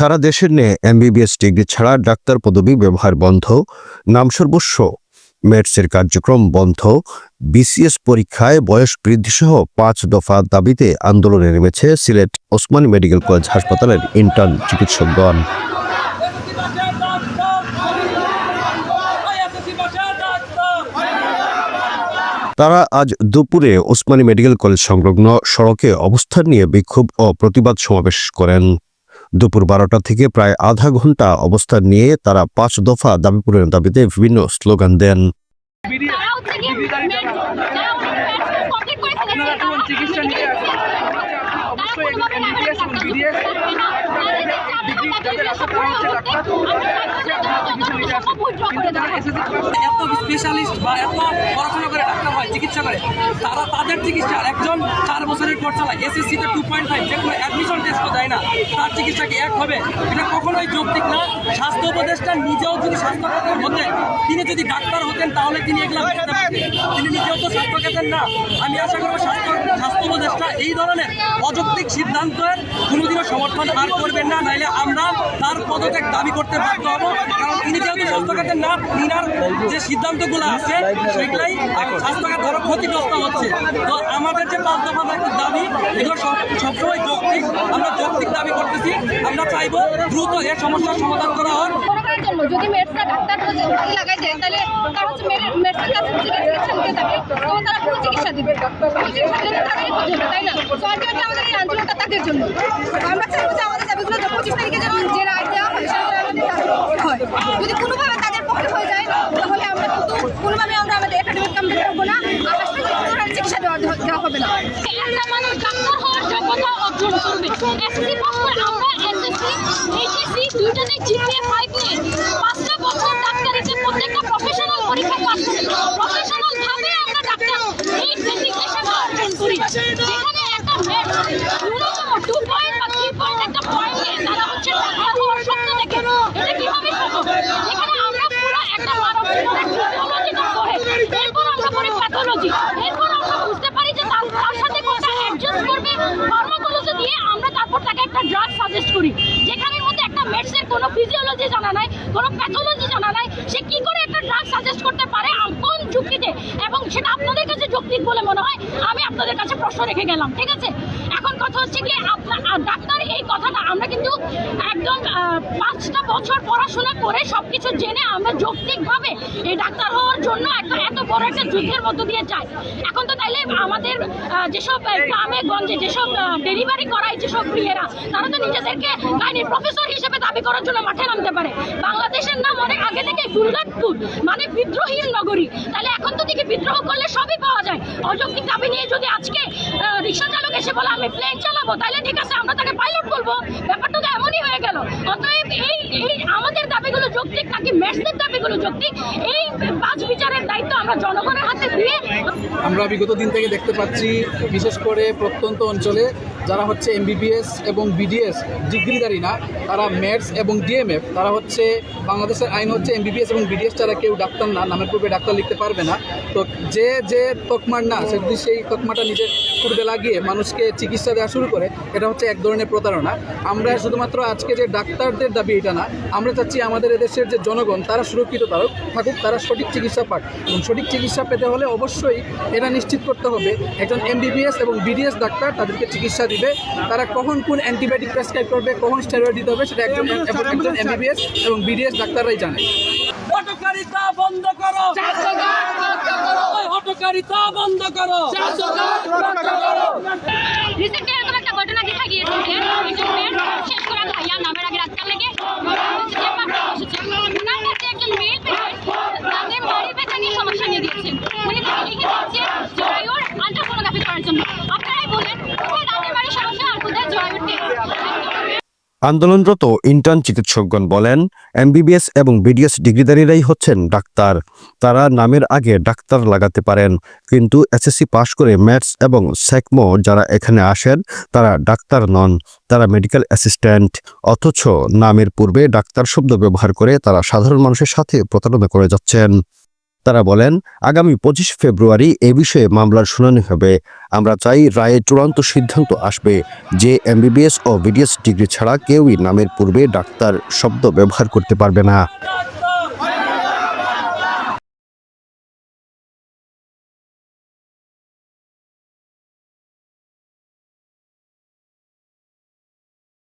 সারা দেশের নিয়ে MBBS degree ছাড়া ডাক্তার পদবি ব্যবহার বন্ধ। নাম সর্বস্ব। মেটসের কার্যক্রম বন্ধ। বিসিএস পরীক্ষায় বয়স বৃদ্ধিসহ পাঁচ দফা দাবিতে আন্দোলনে নেমেছে সিলেট ওসমানী মেডিকেল কলেজ হাসপাতালের ইন্টার্ন চিকিৎসকগণ। তারা আজ দুপুরে ওসমানী মেডিকেল কলেজ সংলগ্ন সড়কে অবস্থান নিয়ে বিক্ষোভ ও প্রতিবাদ সমাবেশ করেন। দুপুর বারোটা থেকে প্রায় আধা ঘণ্টা অবস্থান নিয়ে তারা পাঁচ দফা দাবি পূরণের দাবিতে বিভিন্ন স্লোগান দেন। তারা হচ্ছে করে এত স্পেশালিস্ট বা এত পড়াশোনা করে ডাক্তার হয় চিকিৎসা করে তারা তাদের চিকিৎসা একজন চার বছরের কোর্স চালায় এসএসসিতে টু পয়েন্ট ফাইভ যেগুলো অ্যাডমিশন টেস্ট দেয় না তার চিকিৎসা কি এক হবে? এটা কখনোই যৌক্তিক না। স্বাস্থ্য উপদেষ্টা নিজেও যদি স্বাস্থ্যক্ষেত্রের হতেন, তিনি যদি ডাক্তার হতেন, তাহলে তিনি এগুলো তিনি নিজেও তো স্বাস্থ্যক্ষেত্রের না। আমি আশা করব স্বাস্থ্য স্বাস্থ্য উপদেষ্টা এই ধরনের অযৌক্তিক সিদ্ধান্তের কোনোদিনও সমর্থন আর করবেন না, নাইলে আমরা তার পদত্যাগ দাবি করতে বাধ্য হব। কারণ তিনি যেহেতু স্বাস্থ্যখাতের না, তিনার যে সিদ্ধান্তগুলো আছে, সেগুলাই স্বাস্থ্যখাত ধরো ক্ষতিগ্রস্ত হচ্ছে। তো আমাদের যে পাঁচ দফা দাবি, এগুলো সব সবসময় যৌক্তিক। আমরা যৌক্তিক দাবি করতেছি। আমরা চাইব দ্রুত এর সমস্যার সমাধান হোক যদি আমরা চাইব আমাদের কোনোভাবে তাদের পক্ষে হয়ে যায়, তাহলে আমরা কিন্তু কোনোভাবে আমরা আমাদের একাডেমিক কমপ্লিট করব না। আর হাসপাতালে চিকিৎসা দেওয়া দেওয়া হবে না একটা মানুষ ডাক্তার হওয়ার করবে এসএসসি পাস করে আমরা এসএসসি এইচএসসি দুইটাতে জিপিএ 5 নিয়ে পাঁচটা বছর ডাক্তারিতে প্রত্যেকটা প্রফেশনাল পরীক্ষা পাস করি প্রফেশনাল ভাবে আমরা ডাক্তার এই ডেডিকেশন অর্জন করি যেখানে একটা মেট ন্যূনতম টু পয়েন্ট বা থ্রি পয়েন্ট একটা পয়েন্ট নিয়ে তারা হচ্ছে ডাক্তার হওয়ার স্বপ্ন দেখে এটা কীভাবে সম্ভব যেখানে আমরা পুরো একটা মানব জীবনের ফিজিওলজিটা পড়ে এরপর আমরা পড়ি প্যাথোলজি এরপর আমরা বুঝতে পারি যে তার তার সাথে কোনটা অ্যাডজাস্ট করবে ফার্মাকোলজি দিয়ে আমরা তারপর তাকে একটা ড্রাগ সাজেস্ট করি যেখানের মধ্যে একটা মেডসের কোনো ফিজিওলজি জানা নাই, কোনো প্যাথোলজি জানা নাই, সে কি করে একটা ড্রাগ সাজেস্ট করতে পারে কোন যুক্তিতে এবং সেটা আপনাদের কাছে যৌক্তিক বলে মনে হয়? আমি আপনাদের কাছে প্রশ্ন রেখে গেলাম, ঠিক আছে? কথা হচ্ছে কি ডাক্তার এই কথাটা, আমরা কিন্তু একদম পাঁচটা বছর পড়াশোনা করে সবকিছু জেনে আমরা যৌক্তিকভাবে এই ডাক্তার হওয়ার জন্য একটা এত বড় একটা যুদ্ধের মধ্য দিয়ে যাই। এখন তো তাইলে আমাদের যেসব গ্রামে, গঞ্জে যেসব ডেলিভারি করায় যেসব প্রিয়েরা তারা তো নিজেদেরকে গাইনির প্রফেসর হিসেবে দাবি করার জন্য মাঠে নামতে পারে। বাংলাদেশের নাম আগে থেকে দুর্গাপুর মানে বিদ্রোহীর নগরী। তাহলে এখন তো দেখি বিদ্রোহ করলে সবই পাওয়া যায়। অযৌক্তিক দাবি নিয়ে যদি আজকে রিক্সা চালক এসে বলে, আমি প্লেন চালাবো, তাহলে ঠিক আছে, আমরা তাকে পাইলট বলব। ব্যাপারটা তো এমনই হয়ে গেল। অতএব এই এই আমাদের দাবিগুলো যৌক্তিক নাকি মেটসদের দাবিগুলো যৌক্তিক? এই বাজ বিচারের দায়িত্ব আমরা জনগণের হাতে দিয়ে আমরা বিগত দিন থেকে দেখতে পাচ্ছি, বিশেষ করে প্রত্যন্ত অঞ্চলে যারা হচ্ছে এমবিবিএস এবং বিডিএস ডিগ্রিধারী না, তারা ম্যাথস এবং ডিএমএফ তারা হচ্ছে বাংলাদেশের আইন হচ্ছে এমবিবিএস এবং বিডিএস ছাড়া কেউ ডাক্তার না, নামের পূর্বে ডাক্তার লিখতে পারবে না। তো যে যে তকমার না, সে যদি সেই তকমাটা নিজের পূর্বে লাগিয়ে মানুষকে চিকিৎসা দেওয়া শুরু করে, এটা হচ্ছে এক ধরনের প্রতারণা। আমরা শুধুমাত্র আজকে যে ডাক্তারদের দাবি এটা না, আমরা চাচ্ছি আমাদের এদেশের যে জনগণ তারা সুরক্ষিত থাকুক থাকুক তারা সঠিক চিকিৎসা পাক। এবং সঠিক চিকিৎসা পেতে হলে অবশ্যই এটা নিশ্চিত করতে হবে একজন এমবিবিএস এবং বিডিএস ডাক্তার তাদেরকে চিকিৎসা দিবে। তারা কখন কোন অ্যান্টিবায়োটিক প্রেসক্রাইব করবে কখন স্টেরয়েড দিতে হবে সেটা একজন একজন এমবিবিএস এবং বিডিএস ডাক্তাররাই জানে। হটকারিতা বন্ধ করো। হটকারিতা বন্ধ করো। রিসেন্টলি এরকম একটা ঘটনা দেখা গিয়েছে যে একজন মেয়ের শেষ করে ভাইয়া নামের আগে রাস্তা লেগে ওনার কাছে একজন মেল পেশেন্ট তাদের মাড়ি ব্যথা নিয়ে সমস্যা নিয়ে দিয়েছেন উনি তাকে লিখে দিচ্ছে জরায়ুর আলট্রাসোনোগ্রাফি করার জন্য আপনারাই বলেন কোথায় দাঁতের বাড়ির সমস্যা আর কোথায় জরায়ুর টেস্ট আন্দোলনরত ইন্টার্ন চিকিৎসকগণ বলেন এমবিবিএস এবং বিডিএস ডিগ্রিধারীরাই হচ্ছেন ডাক্তার। তারা নামের আগে ডাক্তার লাগাতে পারেন, কিন্তু এসএসসি পাশ করে ম্যাথস এবং সেকমো যারা এখানে আসেন, তারা ডাক্তার নন। তারা মেডিকেল অ্যাসিস্ট্যান্ট অথচ নামের পূর্বে ডাক্তার শব্দ ব্যবহার করে তারা সাধারণ মানুষের সাথে প্রতারণা করে যাচ্ছেন। তারা বলেন, আগামী পঁচিশ ফেব্রুয়ারি এ বিষয়ে মামলার শুনানি হবে। আমরা চাই রায়ে চূড়ান্ত সিদ্ধান্ত আসবে যে এমবিবিএস ও বিডিএস ডিগ্রি ছাড়া কেউই নামের পূর্বে ডাক্তার শব্দ ব্যবহার করতে পারবে না।